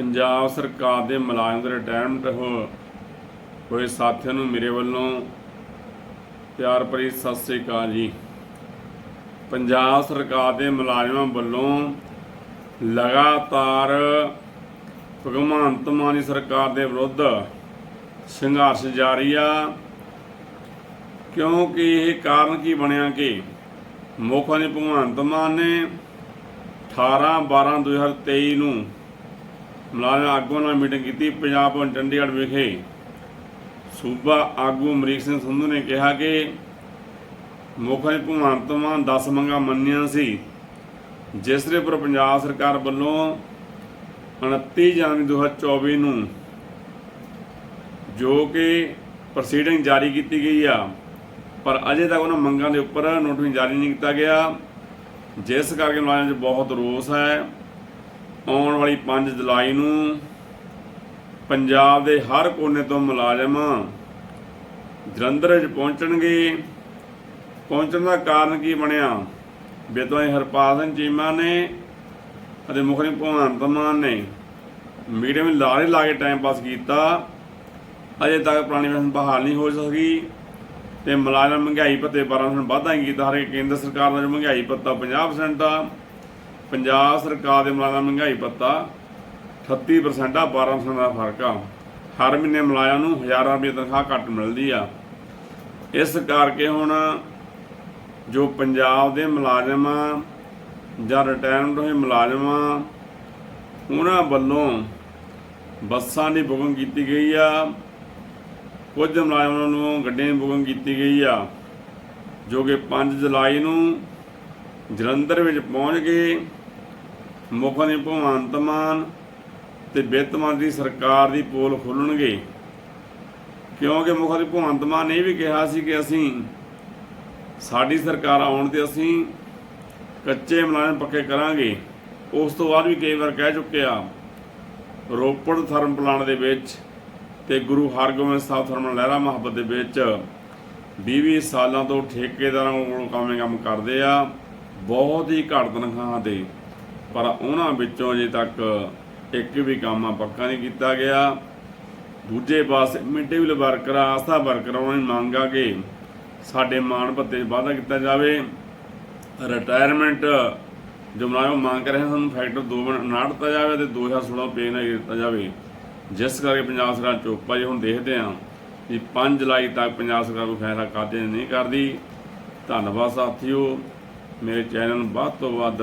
ਪੰਜਾਬ ਸਰਕਾਰ ਦੇ ਮੁਲਾਜ਼ਮ ਦੇ ਰਿਟਾਇਰਮੈਂਟ ਹੋ ਹੋਏ ਸਾਥੀਆਂ ਨੂੰ ਮੇਰੇ ਵੱਲੋਂ ਪਿਆਰ ਭਰੀ ਸਤਿ ਸ੍ਰੀ ਅਕਾਲ ਜੀ। ਪੰਜਾਬ ਸਰਕਾਰ ਦੇ ਮੁਲਾਜ਼ਮਾਂ ਵੱਲੋਂ ਲਗਾਤਾਰ ਭਗਵੰਤ ਮਾਨ ਦੀ ਸਰਕਾਰ ਦੇ ਵਿਰੁੱਧ ਸੰਘਰਸ਼ ਜਾਰੀ ਆ। ਕਿਉਂਕਿ ਇਹ ਕਾਰਨ ਕੀ ਬਣਿਆ ਕਿ ਮੁੱਖ ਮੰਤਰੀ ਭਗਵੰਤ ਮਾਨ ਨੇ 18 12 2023 ਨੂੰ ਮੁਲਾਜ਼ਮ ਆਗੂਆਂ ਨਾਲ ਮੀਟਿੰਗ ਕੀਤੀ ਪੰਜਾਬ ਭਵਨ ਚੰਡੀਗੜ੍ਹ ਵਿਖੇ। ਸੂਬਾ ਆਗੂ ਅਮਰੀਕ ਸਿੰਘ ਸੰਧੂ ਨੇ ਕਿਹਾ ਕਿ ਮੁੱਖ ਭਗਵੰਤ ਮਾਨ 10 ਮੰਗਾਂ ਮੰਨੀਆਂ ਸੀ। ਜਿਸ ਦੇ ਉੱਪਰ ਪੰਜਾਬ ਸਰਕਾਰ ਵੱਲੋਂ 29 ਜਨਵਰੀ 2024 ਨੂੰ ਜੋ ਕਿ ਪ੍ਰੋਸੀਡਿੰਗ ਜਾਰੀ ਕੀਤੀ ਗਈ ਆ, ਪਰ ਅਜੇ ਤੱਕ ਉਹਨਾਂ ਮੰਗਾਂ ਦੇ ਉੱਪਰ ਨੋਟਿਸ ਜਾਰੀ ਨਹੀਂ ਕੀਤਾ ਗਿਆ। ਜਿਸ ਕਰਕੇ ਮੁਲਾਜ਼ਮਾਂ 'ਚ ਬਹੁਤ ਰੋਸ ਹੈ। ਆਉਣ ਵਾਲੀ 5 ਜੁਲਾਈ ਨੂੰ ਪੰਜਾਬ ਦੇ ਹਰ ਕੋਨੇ ਤੋਂ ਮੁਲਾਜ਼ਮ ਜਲੰਧਰ ਵਿੱਚ ਪਹੁੰਚਣਗੇ। ਪਹੁੰਚਣ ਦਾ ਕਾਰਨ ਕੀ ਬਣਿਆ? ਬੇਤਵਾਈ ਹਰਪਾਲ ਸਿੰਘ ਚੀਮਾ ਨੇ ਅਤੇ ਮੁੱਖ ਭਗਵੰਤ ਮਾਨ ਨੇ ਮੀਡੀਆ ਵਿੱਚ ਲਾਰੇ ਲਾ ਕੇ ਟਾਈਮ ਪਾਸ ਕੀਤਾ। ਅਜੇ ਤੱਕ ਪੁਰਾਣੀ ਪੈਨਸ਼ਨ ਬਹਾਲ ਨਹੀਂ ਹੋ ਸਕੀ ਤੇ ਮੁਲਾਜ਼ਮ ਮਹਿੰਗਾਈ ਭੱਤੇ 12% ਵਾਧਾ ਹੀ ਕੀਤਾ। ਹਰੇ ਕੇਂਦਰ ਸਰਕਾਰ ਦਾ ਜੋ ਮਹਿੰਗਾਈ ਭੱਤਾ 50% ਆ। ਪੰਜਾਬ ਸਰਕਾਰ ਦੇ ਮੁਲਾਜ਼ਮ ਮਹਿੰਗਾਈ ਭੱਤਾ 38% ਆ 12% ਦਾ ਫ਼ਰਕ ਆ। ਹਰ ਮਹੀਨੇ ਮੁਲਾਜ਼ਮ ਨੂੰ ਹਜ਼ਾਰਾਂ ਰੁਪਏ ਤਨਖਾਹ ਘੱਟ ਮਿਲਦੀ ਆ। ਇਸ ਕਰਕੇ ਹੁਣ ਜੋ ਪੰਜਾਬ ਦੇ ਮੁਲਾਜ਼ਮ ਆ ਜਾਂ ਰਿਟਾਇਰਡ ਹੋਏ ਮੁਲਾਜ਼ਮ ਆ ਉਹਨਾਂ ਵੱਲੋਂ ਬੱਸਾਂ ਦੀ ਬੁਕਿੰਗ ਕੀਤੀ ਗਈ ਆ। ਕੁਝ ਮੁਲਾਜ਼ਮਾਂ ਨੂੰ ਗੱਡੀਆਂ ਦੀ ਬੁਕਿੰਗ ਕੀਤੀ ਗਈ ਆ, ਜੋ ਕਿ 5 ਜੁਲਾਈ ਨੂੰ ਜਲੰਧਰ ਵਿੱਚ ਪਹੁੰਚ ਗਏ। ਮੁੱਖ ਮੰਤਰੀ ਭਗਵੰਤ ਮਾਨ ਤੇ ਵਿੱਤ ਮੰਤਰੀ ਸਰਕਾਰ ਦੀ ਪੋਲ ਖੋਲਣਗੇ। ਕਿਉਂਕਿ ਮੁੱਖ ਮੰਤਰੀ ਭਗਵੰਤ ਮਾਨ ਨੇ ਇਹ ਵੀ ਕਿਹਾ ਸੀ ਕਿ ਅਸੀਂ ਸਾਡੀ ਸਰਕਾਰ ਆਉਣ ਤੇ ਅਸੀਂ ਕੱਚੇ ਮੁਲਾਜ਼ਮ ਪੱਕੇ ਕਰਾਂਗੇ। ਉਸ ਤੋਂ ਬਾਅਦ ਵੀ ਕਈ ਵਾਰ ਕਹਿ ਚੁੱਕੇ ਆ, ਰੋਪੜ ਥਰਮ ਪਲਾਂਟ ਦੇ ਵਿੱਚ ਤੇ ਗੁਰੂ ਹਰਗੋਬਿੰਦ ਸਾਹਿਬ ਥਰਮਲ ਲਹਿਰਾ ਮੁਹੱਬਤ ਦੇ ਵਿੱਚ 20 ਸਾਲਾਂ ਤੋਂ ਠੇਕੇਦਾਰਾਂ ਕੋਲੋਂ ਕੰਮ ਕੰਮ ਕਰਦੇ ਆ। ਬਹੁਤ ਹੀ ਘੱਟ ਤਨਖਾਹਾਂ ਤੇ ਪਰ ਉਹਨਾਂ ਵਿੱਚੋਂ ਅਜੇ ਤੱਕ ਇੱਕ ਵੀ ਕੰਮ ਆ, ਪੱਕਾ ਨਹੀਂ ਕੀਤਾ ਗਿਆ। ਦੂਜੇ ਪਾਸੇ ਮਿਡਲ ਵਰਕਰ ਆਸਥਾ ਵਰਕਰ ਉਹਨਾਂ ਦੀ ਮੰਗ ਆ ਕਿ ਸਾਡੇ ਮਾਣ ਭੱਤੇ 'ਚ ਵਾਧਾ ਕੀਤਾ ਜਾਵੇ। ਰਿਟਾਇਰਮੈਂਟ ਜੋ ਮੁਲਾਜ਼ਮ ਮੰਗ ਰਹੇ ਹਨ, ਸਾਨੂੰ ਫੈਕਟਰ 2 ਬਣਾ ਦਿੱਤਾ ਜਾਵੇ ਤੇ 2016 ਪੇ ਨਾ ਦਿੱਤਾ ਜਾਵੇ। ਜਿਸ ਕਰਕੇ ਪੰਜਾਬ ਸਰਕਾਰ ਚੁੱਪ ਆ ਜੀ, ਹੁਣ ਦੇਖਦੇ ਹਾਂ ਕਿ 5 ਜੁਲਾਈ ਤੱਕ ਪੰਜਾਬ ਸਰਕਾਰ ਕੋਈ ਫੈਸਲਾ ਕਰਦੇ ਨਹੀਂ ਕਰਦੀ। ਧੰਨਵਾਦ ਸਾਥੀਓ, ਮੇਰੇ ਚੈਨਲ ਨੂੰ ਵੱਧ ਤੋਂ ਵੱਧ